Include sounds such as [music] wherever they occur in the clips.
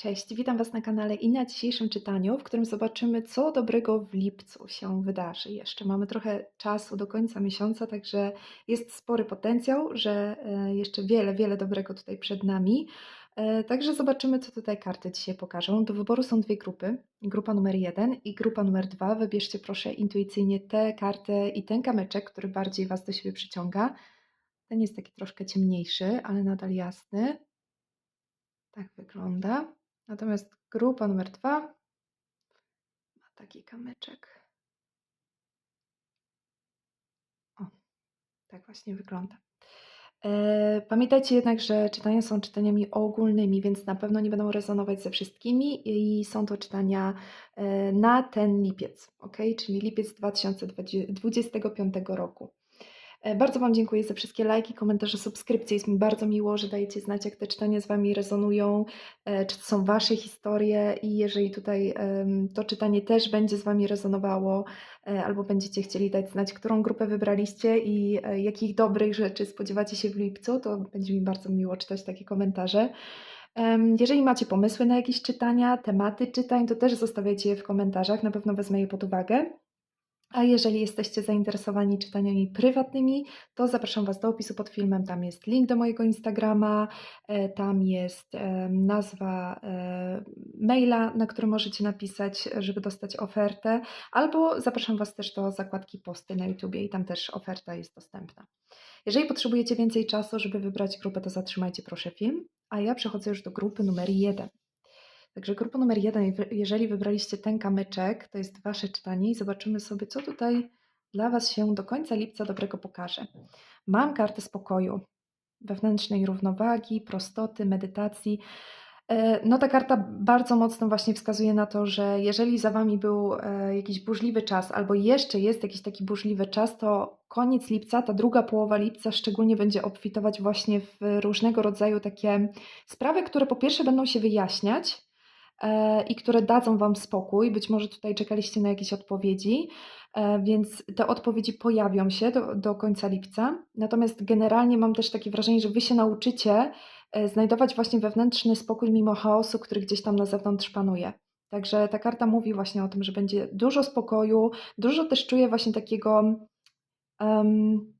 Cześć, witam Was na kanale i na dzisiejszym czytaniu, w którym zobaczymy, co dobrego w lipcu się wydarzy. Jeszcze mamy trochę czasu do końca miesiąca, także jest spory potencjał, że e, jeszcze wiele, wiele dobrego tutaj przed nami. E, Także zobaczymy, co tutaj karty dzisiaj pokażą. Do wyboru są dwie grupy. Grupa numer jeden i grupa numer dwa. Wybierzcie proszę intuicyjnie tę kartę i ten kamyczek, który bardziej Was do siebie przyciąga. Ten jest taki troszkę ciemniejszy, ale nadal jasny. Tak wygląda. Natomiast grupa numer dwa ma taki kamyczek. O, tak właśnie wygląda. E, Pamiętajcie jednak, że czytania są czytaniami ogólnymi, więc na pewno nie będą rezonować ze wszystkimi i są to czytania e, na ten lipiec, ok? Czyli lipiec 2025 roku. E, Bardzo Wam dziękuję za wszystkie lajki, komentarze, subskrypcje. Jest mi bardzo miło, że dajecie znać, jak te czytania z Wami rezonują, e, czy to są Wasze historie i jeżeli tutaj to czytanie też będzie z Wami rezonowało, e, albo będziecie chcieli dać znać, którą grupę wybraliście i jakich dobrych rzeczy spodziewacie się w lipcu, to będzie mi bardzo miło czytać takie komentarze. Jeżeli macie pomysły na jakieś czytania, tematy czytań, to też zostawiajcie je w komentarzach, na pewno wezmę je pod uwagę. A jeżeli jesteście zainteresowani czytaniami prywatnymi, to zapraszam Was do opisu pod filmem. Tam jest link do mojego Instagrama, e, tam jest em, nazwa e, maila, na który możecie napisać, żeby dostać ofertę, albo zapraszam Was też do zakładki posty na YouTubie i tam też oferta jest dostępna. Jeżeli potrzebujecie więcej czasu, żeby wybrać grupę, to zatrzymajcie proszę film, a ja przechodzę już do grupy numer jeden. Także grupa numer jeden, jeżeli wybraliście ten kamyczek, to jest Wasze czytanie i zobaczymy sobie, co tutaj dla Was się do końca lipca dobrego pokaże. Mam kartę spokoju, wewnętrznej równowagi, prostoty, medytacji. E, No ta karta bardzo mocno właśnie wskazuje na to, że jeżeli za Wami był e, jakiś burzliwy czas, albo jeszcze jest jakiś taki burzliwy czas, to koniec lipca, ta druga połowa lipca szczególnie będzie obfitować właśnie w różnego rodzaju takie sprawy, które po pierwsze będą się wyjaśniać, i które dadzą Wam spokój. Być może tutaj czekaliście na jakieś odpowiedzi, e, więc te odpowiedzi pojawią się do, do końca lipca. Natomiast generalnie mam też takie wrażenie, że Wy się nauczycie e, znajdować właśnie wewnętrzny spokój mimo chaosu, który gdzieś tam na zewnątrz panuje. Także ta karta mówi właśnie o tym, że będzie dużo spokoju, dużo też czuję właśnie takiego, em,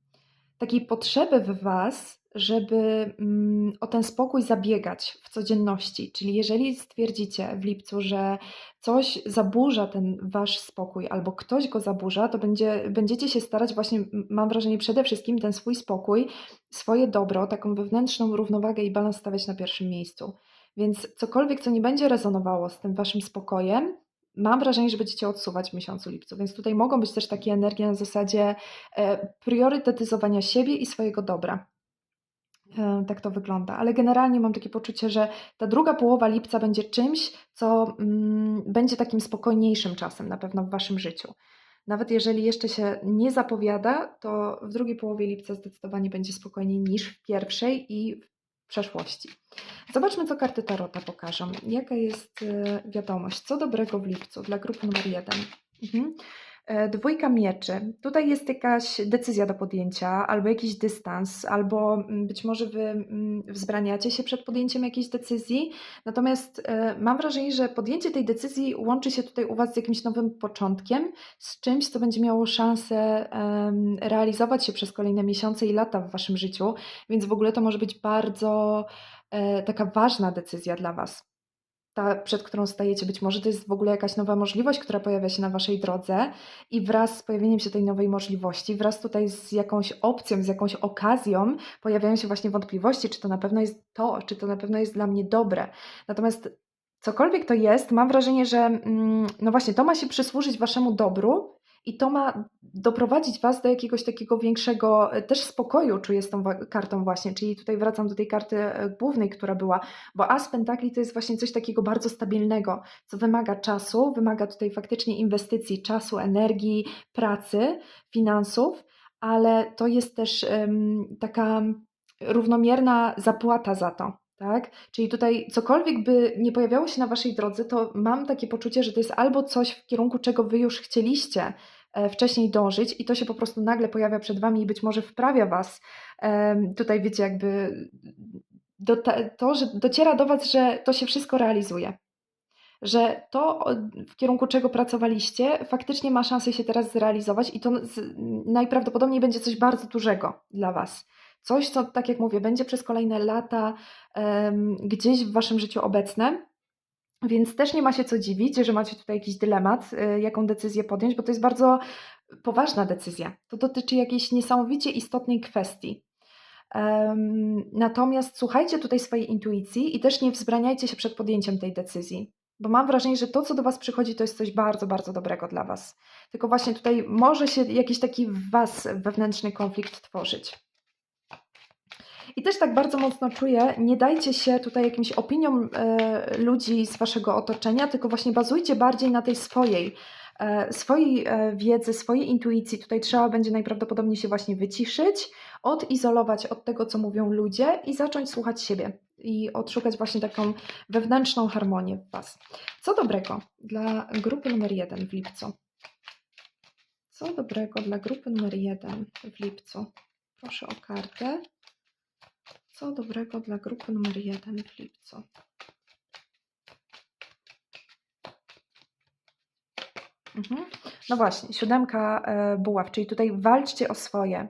takiej potrzeby w Was, żeby mm, o ten spokój zabiegać w codzienności. Czyli jeżeli stwierdzicie w lipcu, że coś zaburza ten wasz spokój, albo ktoś go zaburza, to będzie, będziecie się starać właśnie, mam wrażenie, przede wszystkim ten swój spokój, swoje dobro, taką wewnętrzną równowagę i balans stawiać na pierwszym miejscu. Więc cokolwiek, co nie będzie rezonowało z tym waszym spokojem, mam wrażenie, że będziecie odsuwać w miesiącu lipcu. Więc tutaj mogą być też takie energie na zasadzie e, priorytetyzowania siebie i swojego dobra. E, Tak to wygląda, ale generalnie mam takie poczucie, że ta druga połowa lipca będzie czymś, co mm, będzie takim spokojniejszym czasem na pewno w Waszym życiu. Nawet jeżeli jeszcze się nie zapowiada, to w drugiej połowie lipca zdecydowanie będzie spokojniej niż w pierwszej i przeszłości. Zobaczmy, co karty Tarota pokażą. Jaka jest e, wiadomość? Co dobrego w lipcu dla grupy numer jeden? Mhm. E, Dwójka mieczy. Tutaj jest jakaś decyzja do podjęcia, albo jakiś dystans, albo mm, być może wy mm, wzbraniacie się przed podjęciem jakiejś decyzji. Natomiast e, mam wrażenie, że podjęcie tej decyzji łączy się tutaj u Was z jakimś nowym początkiem, z czymś, co będzie miało szansę realizować się przez kolejne miesiące i lata w Waszym życiu, więc w ogóle to może być bardzo e, taka ważna decyzja dla Was ta, przed którą stajecie, być może to jest w ogóle jakaś nowa możliwość, która pojawia się na Waszej drodze i wraz z pojawieniem się tej nowej możliwości, wraz tutaj z jakąś opcją, z jakąś okazją pojawiają się właśnie wątpliwości, czy to na pewno jest to, czy to na pewno jest dla mnie dobre. Natomiast cokolwiek to jest, mam wrażenie, że mm, no właśnie to ma się przysłużyć Waszemu dobru i to ma doprowadzić Was do jakiegoś takiego większego e, też spokoju, czuję z tą kartą właśnie, czyli tutaj wracam do tej karty e, głównej, która była, bo As Pentakli to jest właśnie coś takiego bardzo stabilnego, co wymaga czasu, wymaga tutaj faktycznie inwestycji, czasu, energii, pracy, finansów, ale to jest też em, taka równomierna zapłata za to. Tak? Czyli tutaj cokolwiek by nie pojawiało się na Waszej drodze, to mam takie poczucie, że to jest albo coś w kierunku czego Wy już chcieliście wcześniej dążyć i to się po prostu nagle pojawia przed Wami i być może wprawia Was tutaj, wiecie, jakby do, to, że dociera do Was, że to się wszystko realizuje. Że to, w kierunku czego pracowaliście, faktycznie ma szansę się teraz zrealizować i to najprawdopodobniej będzie coś bardzo dużego dla Was. Coś, co, tak jak mówię, będzie przez kolejne lata um, gdzieś w Waszym życiu obecne. Więc też nie ma się co dziwić, że macie tutaj jakiś dylemat, y, jaką decyzję podjąć, bo to jest bardzo poważna decyzja. To dotyczy jakiejś niesamowicie istotnej kwestii. Natomiast słuchajcie tutaj swojej intuicji i też nie wzbraniajcie się przed podjęciem tej decyzji, bo mam wrażenie, że to, co do Was przychodzi, to jest coś bardzo, bardzo dobrego dla Was. Tylko właśnie tutaj może się jakiś taki w Was wewnętrzny konflikt tworzyć. I też tak bardzo mocno czuję, nie dajcie się tutaj jakimś opiniom e, ludzi z Waszego otoczenia, tylko właśnie bazujcie bardziej na tej swojej E, swojej e, wiedzy, swojej intuicji. Tutaj trzeba będzie najprawdopodobniej się właśnie wyciszyć, odizolować od tego, co mówią ludzie i zacząć słuchać siebie i odszukać właśnie taką wewnętrzną harmonię w Was. Co dobrego dla grupy numer jeden w lipcu? Co dobrego dla grupy numer jeden w lipcu? Proszę o kartę. Co dobrego dla grupy numer jeden w lipcu? Mhm. No właśnie, siódemka e, buław, czyli tutaj walczcie o swoje.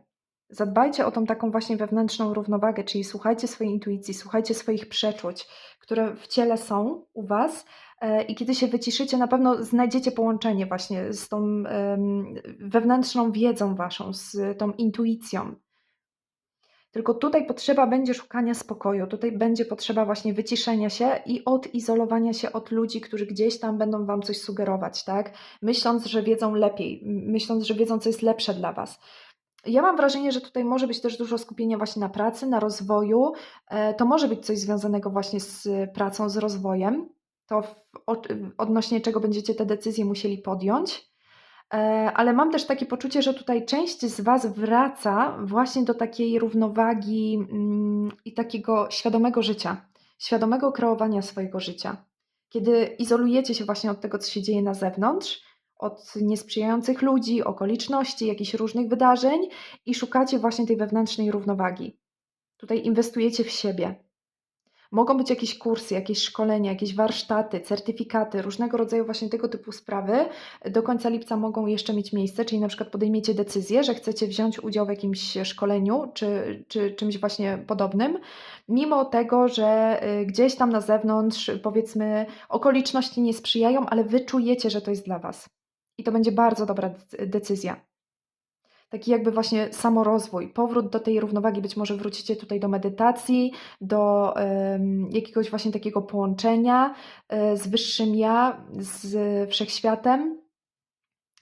Zadbajcie o tą taką właśnie wewnętrzną równowagę, czyli słuchajcie swojej intuicji, słuchajcie swoich przeczuć, które w ciele są u Was e, i kiedy się wyciszycie, na pewno znajdziecie połączenie właśnie z tą wewnętrzną wiedzą Waszą, z tą intuicją. Tylko tutaj potrzeba będzie szukania spokoju, tutaj będzie potrzeba właśnie wyciszenia się i odizolowania się od ludzi, którzy gdzieś tam będą Wam coś sugerować, tak? Myśląc, że wiedzą lepiej, myśląc, że wiedzą, co jest lepsze dla Was. Ja mam wrażenie, że tutaj może być też dużo skupienia właśnie na pracy, na rozwoju. E, to może być coś związanego właśnie z pracą, z rozwojem. To odnośnie czego będziecie te decyzje musieli podjąć. E, ale mam też takie poczucie, że tutaj część z Was wraca właśnie do takiej równowagi mm, i takiego świadomego życia, świadomego kreowania swojego życia. Kiedy izolujecie się właśnie od tego, co się dzieje na zewnątrz, od niesprzyjających ludzi, okoliczności, jakichś różnych wydarzeń i szukacie właśnie tej wewnętrznej równowagi. Tutaj inwestujecie w siebie, Mogą być jakieś kursy, jakieś szkolenia, jakieś warsztaty, certyfikaty, różnego rodzaju właśnie tego typu sprawy. Do końca lipca mogą jeszcze mieć miejsce, czyli na przykład podejmiecie decyzję, że chcecie wziąć udział w jakimś szkoleniu czy, czy czymś właśnie podobnym, mimo tego, że y, gdzieś tam na zewnątrz, powiedzmy, okoliczności nie sprzyjają, ale wy czujecie, że to jest dla Was. I to będzie bardzo dobra decyzja taki jakby właśnie samorozwój, powrót do tej równowagi. Być może wrócicie tutaj do medytacji, do um, jakiegoś właśnie takiego połączenia um, z wyższym ja, z wszechświatem.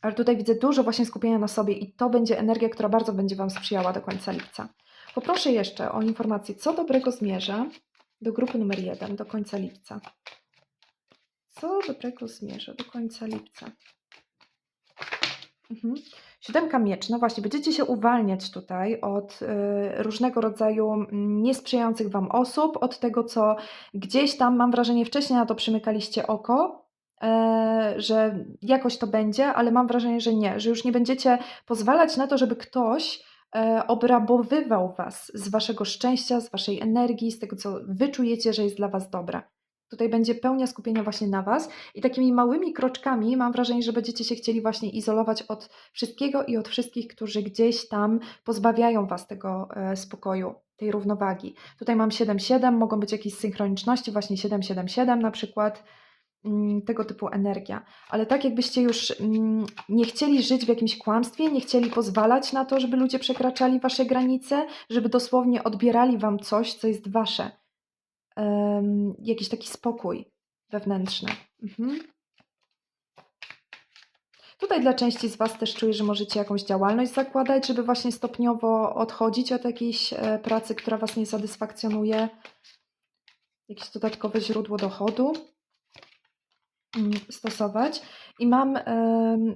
Ale tutaj widzę dużo właśnie skupienia na sobie i to będzie energia, która bardzo będzie Wam sprzyjała do końca lipca. Poproszę jeszcze o informację, co dobrego zmierza do grupy numer jeden do końca lipca. Co dobrego zmierza do końca lipca? Mhm. Siódemka miecz, no właśnie, będziecie się uwalniać tutaj od y, różnego rodzaju niesprzyjających Wam osób, od tego, co gdzieś tam, mam wrażenie, wcześniej na to przymykaliście oko, e, że jakoś to będzie, ale mam wrażenie, że nie, że już nie będziecie pozwalać na to, żeby ktoś e, obrabowywał Was z Waszego szczęścia, z Waszej energii, z tego, co Wy czujecie, że jest dla Was dobre. Tutaj będzie pełnia skupienia właśnie na Was i takimi małymi kroczkami mam wrażenie, że będziecie się chcieli właśnie izolować od wszystkiego i od wszystkich, którzy gdzieś tam pozbawiają Was tego e, spokoju, tej równowagi. Tutaj mam 7-7, mogą być jakieś synchroniczności, właśnie 7-7-7 na przykład, mm, tego typu energia. Ale tak jakbyście już mm, nie chcieli żyć w jakimś kłamstwie, nie chcieli pozwalać na to, żeby ludzie przekraczali Wasze granice, żeby dosłownie odbierali Wam coś, co jest Wasze um, jakiś taki spokój wewnętrzny. Mhm. Tutaj dla części z Was też czuję, że możecie jakąś działalność zakładać, żeby właśnie stopniowo odchodzić od jakiejś e, pracy, która Was nie satysfakcjonuje. Jakieś dodatkowe źródło dochodu. Mm, stosować. I mam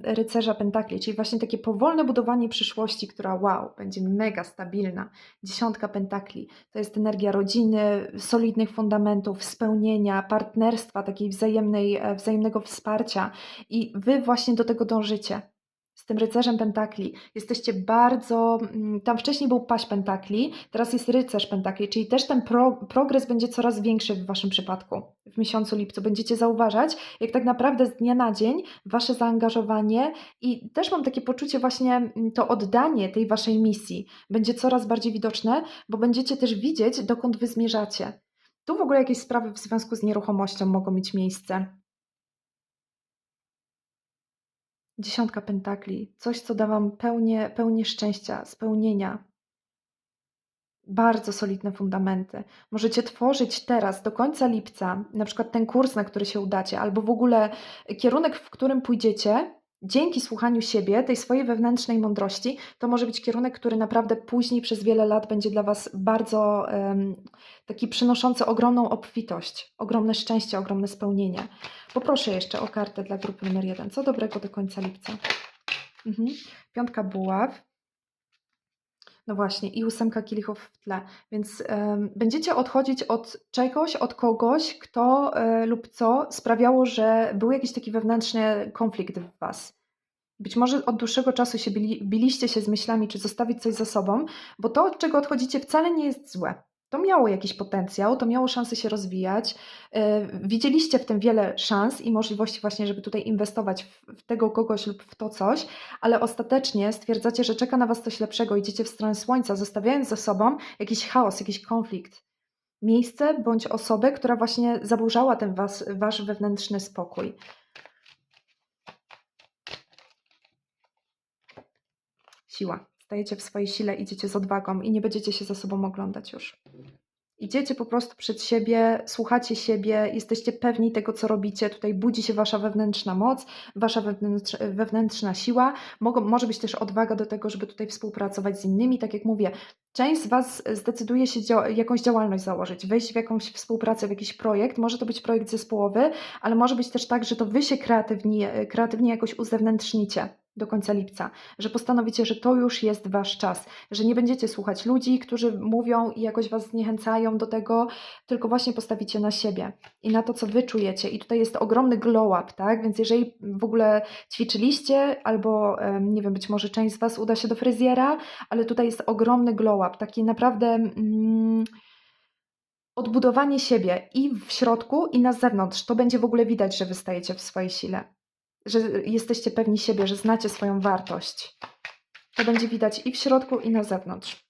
rycerza pentakli, czyli właśnie takie powolne budowanie przyszłości, która wow, będzie mega stabilna. Dziesiątka pentakli to jest energia rodziny, solidnych fundamentów, spełnienia, partnerstwa, takiej wzajemnej, e, wzajemnego wsparcia. I wy właśnie do tego dążycie. Z tym rycerzem pentakli. Jesteście bardzo. mm, Tam wcześniej był paść pentakli, teraz jest rycerz pentakli, czyli też ten pro, progres będzie coraz większy w Waszym przypadku w miesiącu lipcu. Będziecie zauważać, jak tak naprawdę z dnia na dzień Wasze zaangażowanie i też mam takie poczucie, właśnie mm, to oddanie tej Waszej misji będzie coraz bardziej widoczne, bo będziecie też widzieć, dokąd Wy zmierzacie. Tu w ogóle jakieś sprawy w związku z nieruchomością mogą mieć miejsce. Dziesiątka pentakli, coś, co da Wam pełnię, pełnię szczęścia, spełnienia. Bardzo solidne fundamenty. Możecie tworzyć teraz, do końca lipca, na przykład ten kurs, na który się udacie, albo w ogóle kierunek, w którym pójdziecie, dzięki słuchaniu siebie, tej swojej wewnętrznej mądrości, to może być kierunek, który naprawdę później przez wiele lat będzie dla Was bardzo em, taki przynoszący ogromną obfitość, ogromne szczęście, ogromne spełnienie. Poproszę jeszcze o kartę dla grupy numer jeden. Co dobrego do końca lipca? Mhm. Piątka buław. No właśnie, i ósemka kielichów w tle. Więc będziecie odchodzić od czegoś, od kogoś, kto e, lub co sprawiało, że był jakiś taki wewnętrzny konflikt w Was. Być może od dłuższego czasu się bili, biliście się z myślami, czy zostawić coś za sobą, bo to, od czego odchodzicie, wcale nie jest złe. To miało jakiś potencjał, to miało szansę się rozwijać. E, Widzieliście w tym wiele szans i możliwości właśnie, żeby tutaj inwestować w, tego kogoś lub w to coś, ale ostatecznie stwierdzacie, że czeka na Was coś lepszego, idziecie w stronę słońca, zostawiając za sobą jakiś chaos, jakiś konflikt. Miejsce bądź osobę, która właśnie zaburzała ten was, Wasz wewnętrzny spokój. Siła. Stajecie w swojej sile, idziecie z odwagą i nie będziecie się za sobą oglądać już. Idziecie po prostu przed siebie, słuchacie siebie, jesteście pewni tego, co robicie. Tutaj budzi się wasza wewnętrzna moc, wasza wewnętrz, wewnętrzna siła. Mogą, może być też odwaga do tego, żeby tutaj współpracować z innymi. Tak jak mówię, część z Was zdecyduje się jakąś działalność założyć, wejść w jakąś współpracę, w jakiś projekt. Może to być projekt zespołowy, ale może być też tak, że to Wy się kreatywnie, kreatywnie jakoś uzewnętrznicie do końca lipca, że postanowicie, że to już jest wasz czas, że nie będziecie słuchać ludzi, którzy mówią i jakoś was zniechęcają do tego, tylko właśnie postawicie na siebie i na to, co wy czujecie. I tutaj jest ogromny glow up, tak? Więc jeżeli w ogóle ćwiczyliście, albo nie wiem, być może część z was uda się do fryzjera, ale tutaj jest ogromny glow up, taki naprawdę. Mm, Odbudowanie siebie i w środku, i na zewnątrz. To będzie w ogóle widać, że wystajecie w swojej sile że jesteście pewni siebie, że znacie swoją wartość. To będzie widać i w środku, i na zewnątrz.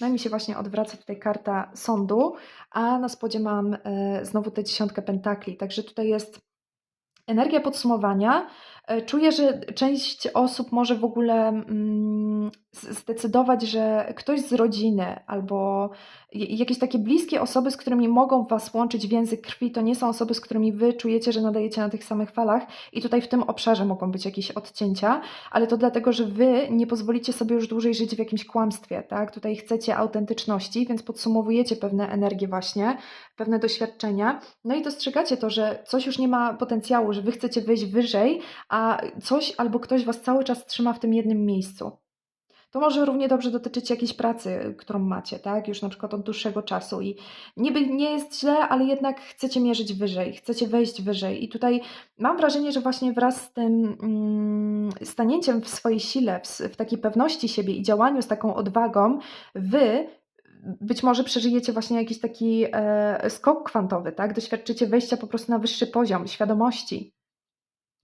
No i mi się właśnie odwraca tutaj karta sądu, a na spodzie mam e, znowu tę dziesiątkę pentakli. Także tutaj jest energia podsumowania. E, Czuję, że część osób może w ogóle mm, zdecydować, że ktoś z rodziny albo jakieś takie bliskie osoby, z którymi mogą Was łączyć więzy krwi, to nie są osoby, z którymi Wy czujecie, że nadajecie na tych samych falach i tutaj w tym obszarze mogą być jakieś odcięcia, ale to dlatego, że Wy nie pozwolicie sobie już dłużej żyć w jakimś kłamstwie, tak? Tutaj chcecie autentyczności, więc podsumowujecie pewne energie właśnie, pewne doświadczenia, no i dostrzegacie to, że coś już nie ma potencjału, że Wy chcecie wyjść wyżej, a coś albo ktoś Was cały czas trzyma w tym jednym miejscu. To może równie dobrze dotyczyć jakiejś pracy, którą macie, tak? Już na przykład od dłuższego czasu i niby nie jest źle, ale jednak chcecie mierzyć wyżej, chcecie wejść wyżej. I tutaj mam wrażenie, że właśnie wraz z tym mm, stanięciem w swojej sile, w, w takiej pewności siebie i działaniu z taką odwagą, wy być może przeżyjecie właśnie jakiś taki e, skok kwantowy, tak? Doświadczycie wejścia po prostu na wyższy poziom świadomości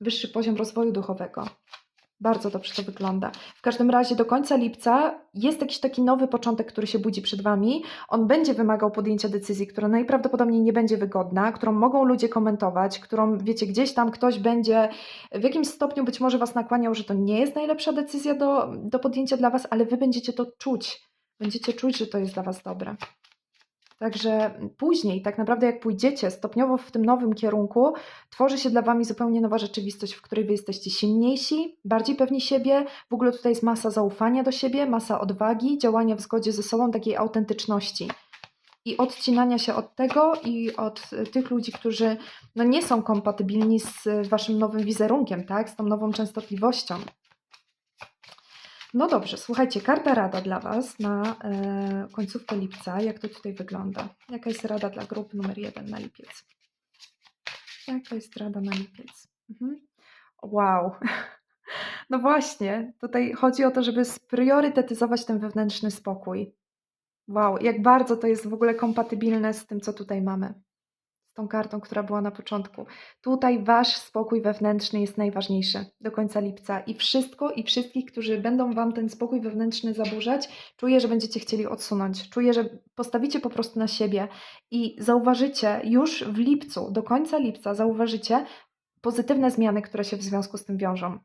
wyższy poziom rozwoju duchowego. Bardzo dobrze to wygląda. W każdym razie do końca lipca jest jakiś taki nowy początek, który się budzi przed Wami. On będzie wymagał podjęcia decyzji, która najprawdopodobniej nie będzie wygodna, którą mogą ludzie komentować, którą, wiecie, gdzieś tam ktoś będzie w jakimś stopniu być może Was nakłaniał, że to nie jest najlepsza decyzja do, do podjęcia dla Was, ale Wy będziecie to czuć. Będziecie czuć, że to jest dla Was dobre. Także później, tak naprawdę, jak pójdziecie stopniowo w tym nowym kierunku, tworzy się dla Wami zupełnie nowa rzeczywistość, w której Wy jesteście silniejsi, bardziej pewni siebie. W ogóle tutaj jest masa zaufania do siebie, masa odwagi, działania w zgodzie ze sobą, takiej autentyczności. I odcinania się od tego i od y, tych ludzi, którzy no, nie są kompatybilni z Waszym nowym wizerunkiem, tak? z tą nową częstotliwością. No dobrze, słuchajcie, karta rada dla Was na e, końcówkę lipca. Jak to tutaj wygląda? Jaka jest rada dla grupy numer jeden na lipiec? Jaka jest rada na lipiec? Mhm. Wow. [laughs] No właśnie, tutaj chodzi o to, żeby spriorytetyzować ten wewnętrzny spokój. Wow, jak bardzo to jest w ogóle kompatybilne z tym, co tutaj mamy. Tą kartą, która była na początku. Tutaj wasz spokój wewnętrzny jest najważniejszy do końca lipca i wszystko i wszystkich, którzy będą wam ten spokój wewnętrzny zaburzać, czuję, że będziecie chcieli odsunąć. Czuję, że postawicie po prostu na siebie i zauważycie już w lipcu, do końca lipca, zauważycie pozytywne zmiany, które się w związku z tym wiążą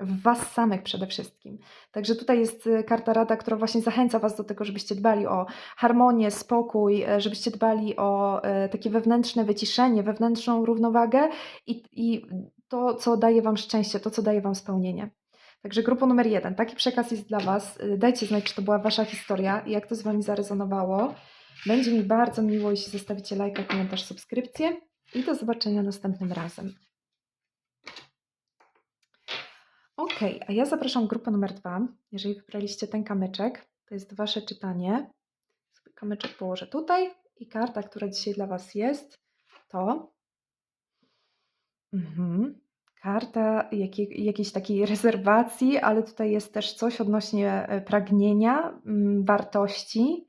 w Was samych przede wszystkim. Także tutaj jest y, karta rada, która właśnie zachęca Was do tego, żebyście dbali o harmonię, spokój, e, żebyście dbali o e, takie wewnętrzne wyciszenie, wewnętrzną równowagę i, i to, co daje Wam szczęście, to, co daje Wam spełnienie. Także grupa numer jeden. Taki przekaz jest dla Was. Y, dajcie znać, czy to była Wasza historia i jak to z Wami zarezonowało. Będzie mi bardzo miło, jeśli zostawicie lajka, komentarz, subskrypcję i do zobaczenia następnym razem. Ok, a ja zapraszam grupę numer dwa. Jeżeli wybraliście ten kamyczek, to jest Wasze czytanie. Kamyczek położę tutaj i karta, która dzisiaj dla Was jest, to mhm. karta jakiej, jakiejś takiej rezerwacji, ale tutaj jest też coś odnośnie e, pragnienia, mm, wartości.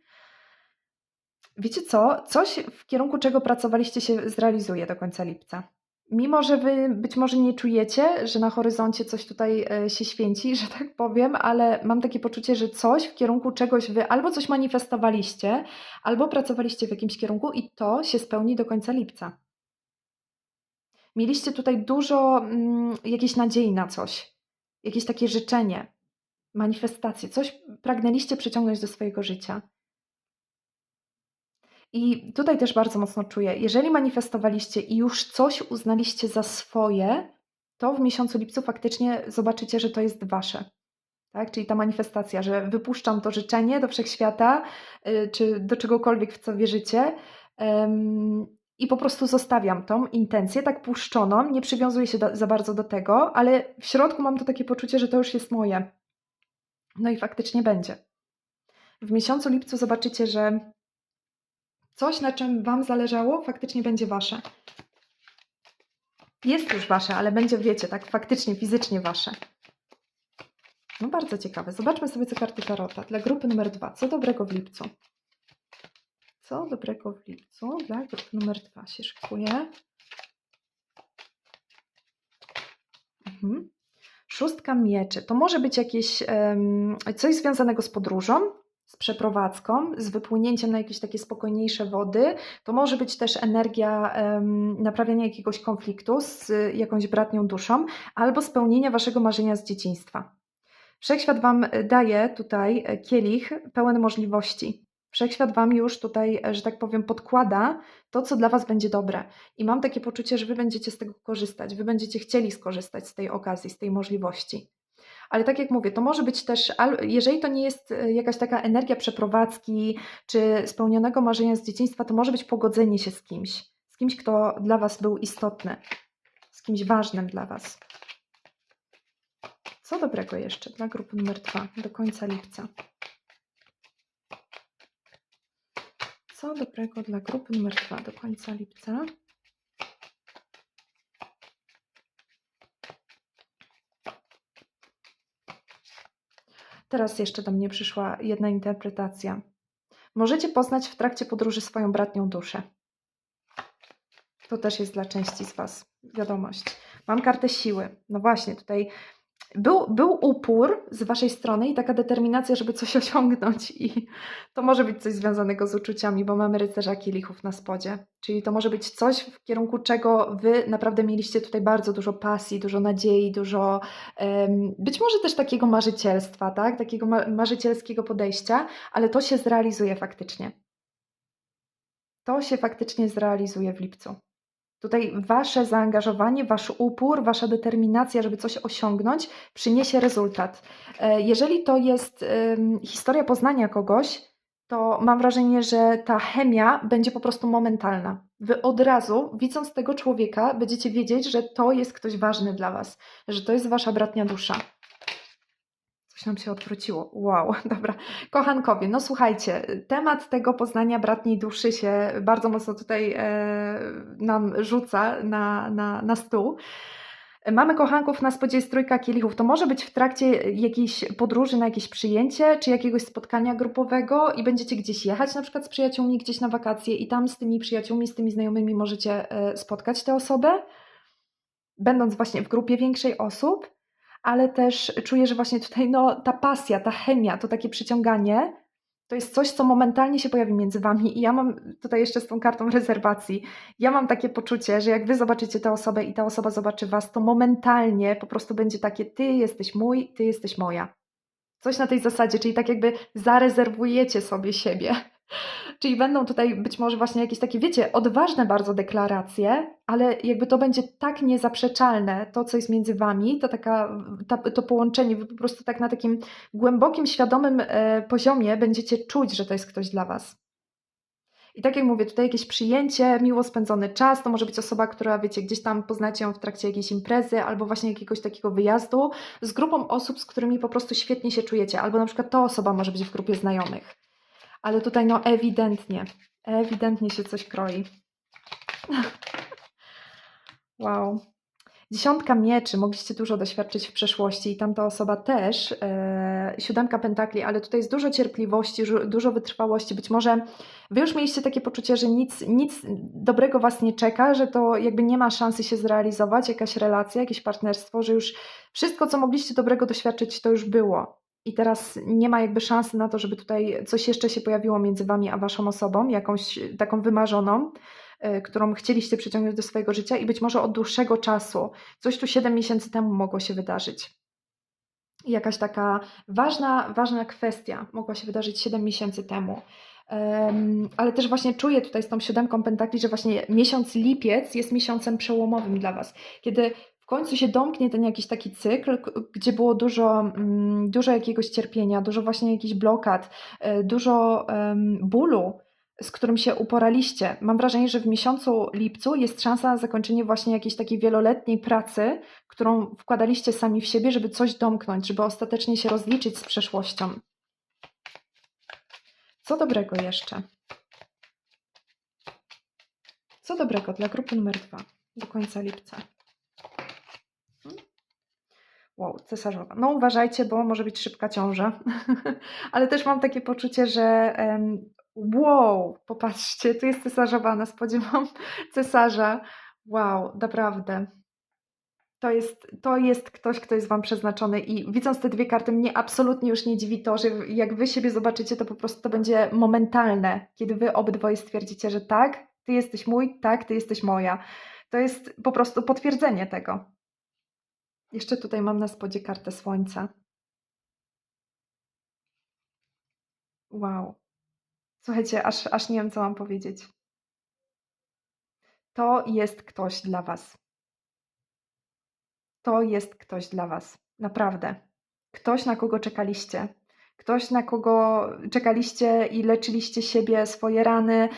Wiecie co? Coś w kierunku czego pracowaliście się zrealizuje do końca lipca mimo że wy być może nie czujecie, że na horyzoncie coś tutaj e, się święci, [laughs] że tak powiem, ale mam takie poczucie, że coś w kierunku czegoś wy albo coś manifestowaliście, albo pracowaliście w jakimś kierunku i to się spełni do końca lipca. Mieliście tutaj dużo mm, jakiejś nadziei na coś, jakieś takie życzenie, manifestację, coś pragnęliście przyciągnąć do swojego życia. I tutaj też bardzo mocno czuję, jeżeli manifestowaliście i już coś uznaliście za swoje, to w miesiącu lipcu faktycznie zobaczycie, że to jest wasze. Tak? Czyli ta manifestacja, że wypuszczam to życzenie do wszechświata, yy, czy do czegokolwiek, w co wierzycie. I po prostu zostawiam tą intencję tak puszczoną, nie przywiązuję się do, za bardzo do tego, ale w środku mam to takie poczucie, że to już jest moje. No i faktycznie będzie. W miesiącu lipcu zobaczycie, że coś, na czym Wam zależało, faktycznie będzie Wasze. Jest już Wasze, ale będzie, wiecie, tak faktycznie, fizycznie Wasze. No bardzo ciekawe. Zobaczmy sobie, co karty Tarota dla grupy numer dwa. Co dobrego w lipcu? Co dobrego w lipcu dla grupy numer dwa się szykuje? Mhm. Szóstka mieczy. To może być jakieś um, coś związanego z podróżą, z przeprowadzką, z wypłynięciem na jakieś takie spokojniejsze wody. To może być też energia um, naprawiania jakiegoś konfliktu z jakąś bratnią duszą albo spełnienia waszego marzenia z dzieciństwa. Wszechświat wam daje tutaj kielich pełen możliwości. Wszechświat wam już tutaj, że tak powiem, podkłada to, co dla was będzie dobre. I mam takie poczucie, że wy będziecie z tego korzystać, wy będziecie chcieli skorzystać z tej okazji, z tej możliwości. Ale tak jak mówię, to może być też, jeżeli to nie jest e, jakaś taka energia przeprowadzki czy spełnionego marzenia z dzieciństwa, to może być pogodzenie się z kimś, z kimś, kto dla Was był istotny, z kimś ważnym dla Was. Co dobrego jeszcze dla grupy numer dwa do końca lipca? Co dobrego dla grupy numer dwa do końca lipca? Teraz jeszcze do mnie przyszła jedna interpretacja. Możecie poznać w trakcie podróży swoją bratnią duszę. To też jest dla części z Was wiadomość. Mam kartę siły. No właśnie, tutaj był, był upór z Waszej strony i taka determinacja, żeby coś [laughs] osiągnąć, i to może być coś związanego z uczuciami, bo mamy rycerza kielichów na spodzie. Czyli to może być coś, w kierunku czego Wy naprawdę mieliście tutaj bardzo dużo pasji, dużo nadziei, dużo um, być może też takiego marzycielstwa, tak? takiego ma marzycielskiego podejścia, ale to się zrealizuje faktycznie. To się faktycznie zrealizuje w lipcu. Tutaj wasze zaangażowanie, wasz upór, wasza determinacja, żeby coś osiągnąć, przyniesie rezultat. E, jeżeli to jest historia poznania kogoś, to mam wrażenie, że ta chemia będzie po prostu momentalna. Wy od razu, widząc tego człowieka, będziecie wiedzieć, że to jest ktoś ważny dla was, że to jest wasza bratnia dusza nam się odwróciło. Wow, [laughs] dobra. Kochankowie, no słuchajcie, temat tego poznania bratniej duszy się bardzo mocno tutaj e, nam rzuca na, na, na stół. Mamy kochanków, na spodzie jest trójka kielichów. To może być w trakcie jakiejś podróży na jakieś przyjęcie, czy jakiegoś spotkania grupowego i będziecie gdzieś jechać, na przykład z przyjaciółmi gdzieś na wakacje i tam z tymi przyjaciółmi, z tymi znajomymi możecie e, spotkać tę osobę, będąc właśnie w grupie większej osób, ale też czuję, że właśnie tutaj no, ta pasja, ta chemia, to takie przyciąganie to jest coś, co momentalnie się pojawi między wami. I ja mam tutaj jeszcze z tą kartą rezerwacji, ja mam takie poczucie, że jak wy zobaczycie tę osobę i ta osoba zobaczy was, to momentalnie po prostu będzie takie: ty jesteś mój, ty jesteś moja. Coś na tej zasadzie, czyli tak jakby zarezerwujecie sobie siebie. Czyli będą tutaj być może właśnie jakieś takie, wiecie, odważne bardzo deklaracje, ale jakby to będzie tak niezaprzeczalne, to co jest między wami, to, taka, ta, to połączenie, wy po prostu tak na takim głębokim, świadomym e, poziomie będziecie czuć, że to jest ktoś dla was. I tak jak mówię, tutaj jakieś przyjęcie, miło spędzony czas, to może być osoba, która, wiecie, gdzieś tam poznacie ją w trakcie jakiejś imprezy albo właśnie jakiegoś takiego wyjazdu z grupą osób, z którymi po prostu świetnie się czujecie, albo na przykład ta osoba może być w grupie znajomych ale tutaj no ewidentnie, ewidentnie się coś kroi. [laughs] wow. Dziesiątka mieczy, mogliście dużo doświadczyć w przeszłości i tamta osoba też. E, siódemka pentakli, ale tutaj jest dużo cierpliwości, dużo wytrwałości. Być może wy już mieliście takie poczucie, że nic, nic dobrego was nie czeka, że to jakby nie ma szansy się zrealizować, jakaś relacja, jakieś partnerstwo, że już wszystko, co mogliście dobrego doświadczyć, to już było i teraz nie ma jakby szansy na to, żeby tutaj coś jeszcze się pojawiło między wami a waszą osobą, jakąś taką wymarzoną, y, którą chcieliście przyciągnąć do swojego życia i być może od dłuższego czasu. Coś tu 7 miesięcy temu mogło się wydarzyć. Jakaś taka ważna, ważna kwestia mogła się wydarzyć 7 miesięcy temu. Um, ale też właśnie czuję tutaj z tą siódemką pentakli, że właśnie miesiąc lipiec jest miesiącem przełomowym dla Was, kiedy w końcu się domknie ten jakiś taki cykl, gdzie było dużo, mm, dużo jakiegoś cierpienia, dużo właśnie jakichś blokad, e, dużo bólu, z którym się uporaliście. Mam wrażenie, że w miesiącu lipcu jest szansa na zakończenie właśnie jakiejś takiej wieloletniej pracy, którą wkładaliście sami w siebie, żeby coś domknąć, żeby ostatecznie się rozliczyć z przeszłością. Co dobrego jeszcze? Co dobrego dla grupy numer dwa do końca lipca? Wow, cesarzowa. No uważajcie, bo może być szybka ciąża. [laughs] Ale też mam takie poczucie, że um, wow, popatrzcie, tu jest cesarzowa, na spodzie mam [laughs] cesarza. Wow, naprawdę. To jest, to jest ktoś, kto jest Wam przeznaczony i widząc te dwie karty, mnie absolutnie już nie dziwi to, że jak Wy siebie zobaczycie, to po prostu to będzie momentalne, kiedy Wy obydwoje stwierdzicie, że tak, Ty jesteś mój, tak, Ty jesteś moja. To jest po prostu potwierdzenie tego. Jeszcze tutaj mam na spodzie kartę słońca. Wow. Słuchajcie, aż, aż nie wiem, co mam powiedzieć. To jest ktoś dla Was. To jest ktoś dla Was. Naprawdę. Ktoś, na kogo czekaliście. Ktoś, na kogo czekaliście i leczyliście siebie, swoje rany.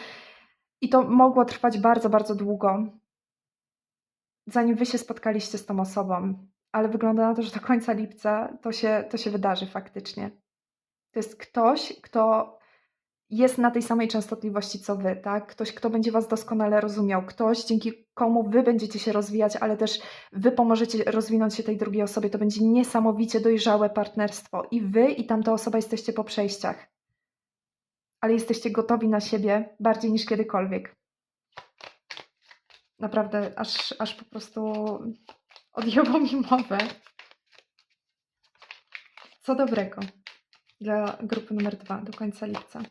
I to mogło trwać bardzo, bardzo długo, zanim Wy się spotkaliście z tą osobą ale wygląda na to, że do końca lipca to się, to się wydarzy faktycznie. To jest ktoś, kto jest na tej samej częstotliwości co wy, tak? Ktoś, kto będzie was doskonale rozumiał, ktoś, dzięki komu wy będziecie się rozwijać, ale też wy pomożecie rozwinąć się tej drugiej osobie. To będzie niesamowicie dojrzałe partnerstwo. I wy, i tamta osoba jesteście po przejściach. Ale jesteście gotowi na siebie bardziej niż kiedykolwiek. Naprawdę, aż, aż po prostu odjęło mi mowę. Co dobrego dla grupy numer dwa do końca lipca.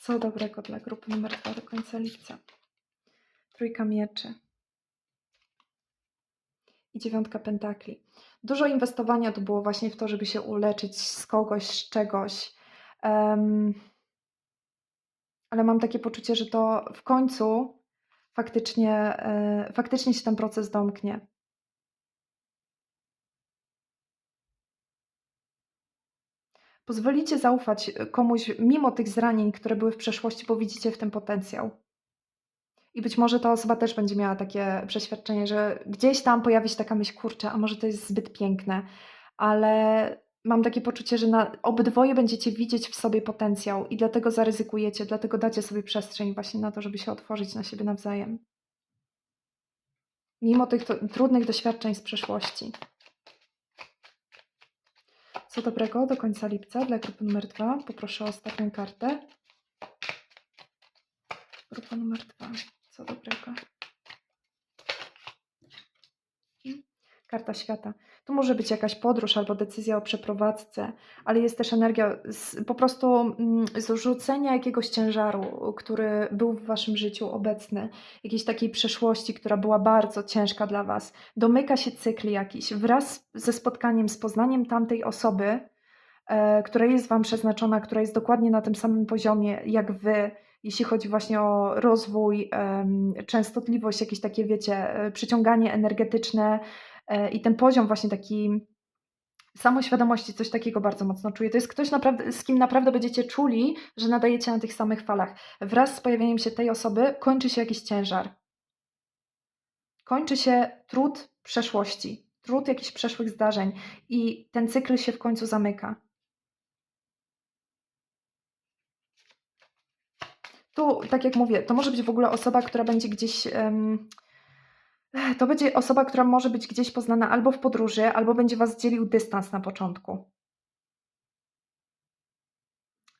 Co dobrego dla grupy numer dwa do końca lipca. Trójka mieczy i dziewiątka pentakli. Dużo inwestowania to było właśnie w to, żeby się uleczyć z kogoś, z czegoś. Um, ale mam takie poczucie, że to w końcu faktycznie, e, faktycznie się ten proces domknie. Pozwolicie zaufać komuś mimo tych zranień, które były w przeszłości, bo widzicie w tym potencjał. I być może ta osoba też będzie miała takie przeświadczenie, że gdzieś tam pojawi się taka myśl, kurczę, a może to jest zbyt piękne, ale mam takie poczucie, że na obydwoje będziecie widzieć w sobie potencjał i dlatego zaryzykujecie, dlatego dacie sobie przestrzeń właśnie na to, żeby się otworzyć na siebie nawzajem. Mimo tych to, trudnych doświadczeń z przeszłości. Co dobrego do końca lipca dla grupy numer dwa? Poproszę o ostatnią kartę. Grupa numer dwa. Co dobrego? Karta świata. Tu może być jakaś podróż albo decyzja o przeprowadzce, ale jest też energia z, po prostu mm, zrzucenia jakiegoś ciężaru, który był w waszym życiu obecny, jakiejś takiej przeszłości, która była bardzo ciężka dla was. Domyka się cykl jakiś wraz ze spotkaniem, z poznaniem tamtej osoby, e, która jest wam przeznaczona, która jest dokładnie na tym samym poziomie jak wy, jeśli chodzi właśnie o rozwój, częstotliwość, jakieś takie, wiecie, e, przyciąganie energetyczne i ten poziom właśnie taki samoświadomości, coś takiego bardzo mocno czuję. To jest ktoś, naprawdę, z kim naprawdę będziecie czuli, że nadajecie na tych samych falach. Wraz z pojawieniem się tej osoby kończy się jakiś ciężar. Kończy się trud przeszłości, trud jakichś przeszłych zdarzeń i ten cykl się w końcu zamyka. Tu, tak jak mówię, to może być w ogóle osoba, która będzie gdzieś. em, to będzie osoba, która może być gdzieś poznana albo w podróży, albo będzie was dzielił dystans na początku.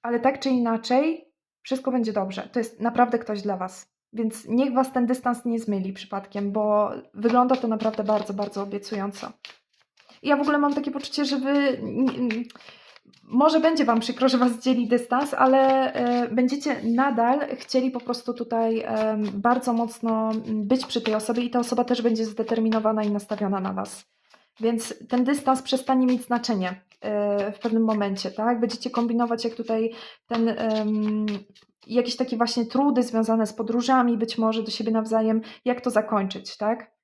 Ale tak czy inaczej, wszystko będzie dobrze. To jest naprawdę ktoś dla was. Więc niech was ten dystans nie zmyli przypadkiem, bo wygląda to naprawdę bardzo, bardzo obiecująco. Ja w ogóle mam takie poczucie, że wy. Może będzie Wam przykro, że Was dzieli dystans, ale e, będziecie nadal chcieli po prostu tutaj em, bardzo mocno mm, być przy tej osobie i ta osoba też będzie zdeterminowana i nastawiona na Was. Więc ten dystans przestanie mieć znaczenie e, w pewnym momencie, tak? Będziecie kombinować, jak tutaj ten jakieś takie właśnie trudy związane z podróżami, być może do siebie nawzajem, jak to zakończyć, tak?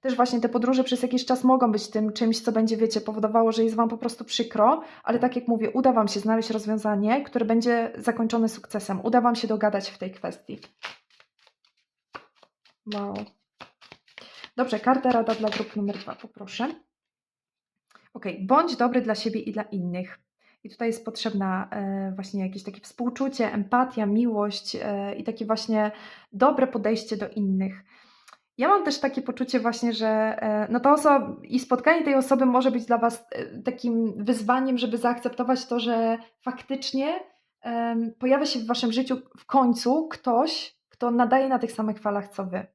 Też właśnie te podróże przez jakiś czas mogą być tym czymś, co będzie, wiecie, powodowało, że jest Wam po prostu przykro, ale tak jak mówię, uda Wam się znaleźć rozwiązanie, które będzie zakończone sukcesem. Uda Wam się dogadać w tej kwestii. Wow. Dobrze, karta rada dla grup numer dwa, poproszę. Ok, bądź dobry dla siebie i dla innych. I tutaj jest potrzebna e, właśnie jakieś takie współczucie, empatia, miłość e, i takie właśnie dobre podejście do innych. Ja mam też takie poczucie właśnie, że e, no ta osoba i spotkanie tej osoby może być dla Was e, takim wyzwaniem, żeby zaakceptować to, że faktycznie em, pojawia się w Waszym życiu w końcu ktoś, kto nadaje na tych samych falach co Wy.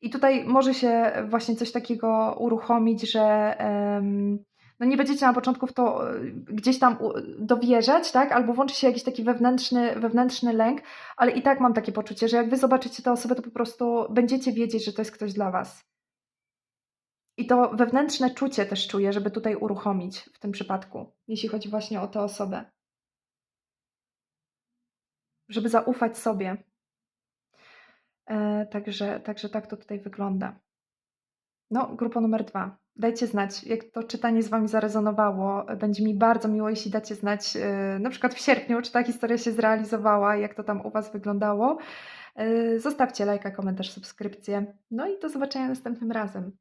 I tutaj może się właśnie coś takiego uruchomić, że em, no nie będziecie na początku w to e, gdzieś tam dowierzać, tak? Albo włączy się jakiś taki wewnętrzny, wewnętrzny lęk, ale i tak mam takie poczucie, że jak wy zobaczycie tę osobę, to po prostu będziecie wiedzieć, że to jest ktoś dla was. I to wewnętrzne czucie też czuję, żeby tutaj uruchomić w tym przypadku, jeśli chodzi właśnie o tę osobę. Żeby zaufać sobie. E, także, także tak to tutaj wygląda. No, grupa numer dwa. Dajcie znać, jak to czytanie z Wami zarezonowało. Będzie mi bardzo miło, jeśli dacie znać, e, na przykład w sierpniu, czy ta historia się zrealizowała, jak to tam u Was wyglądało. E, Zostawcie lajka, komentarz, subskrypcję. No i do zobaczenia następnym razem.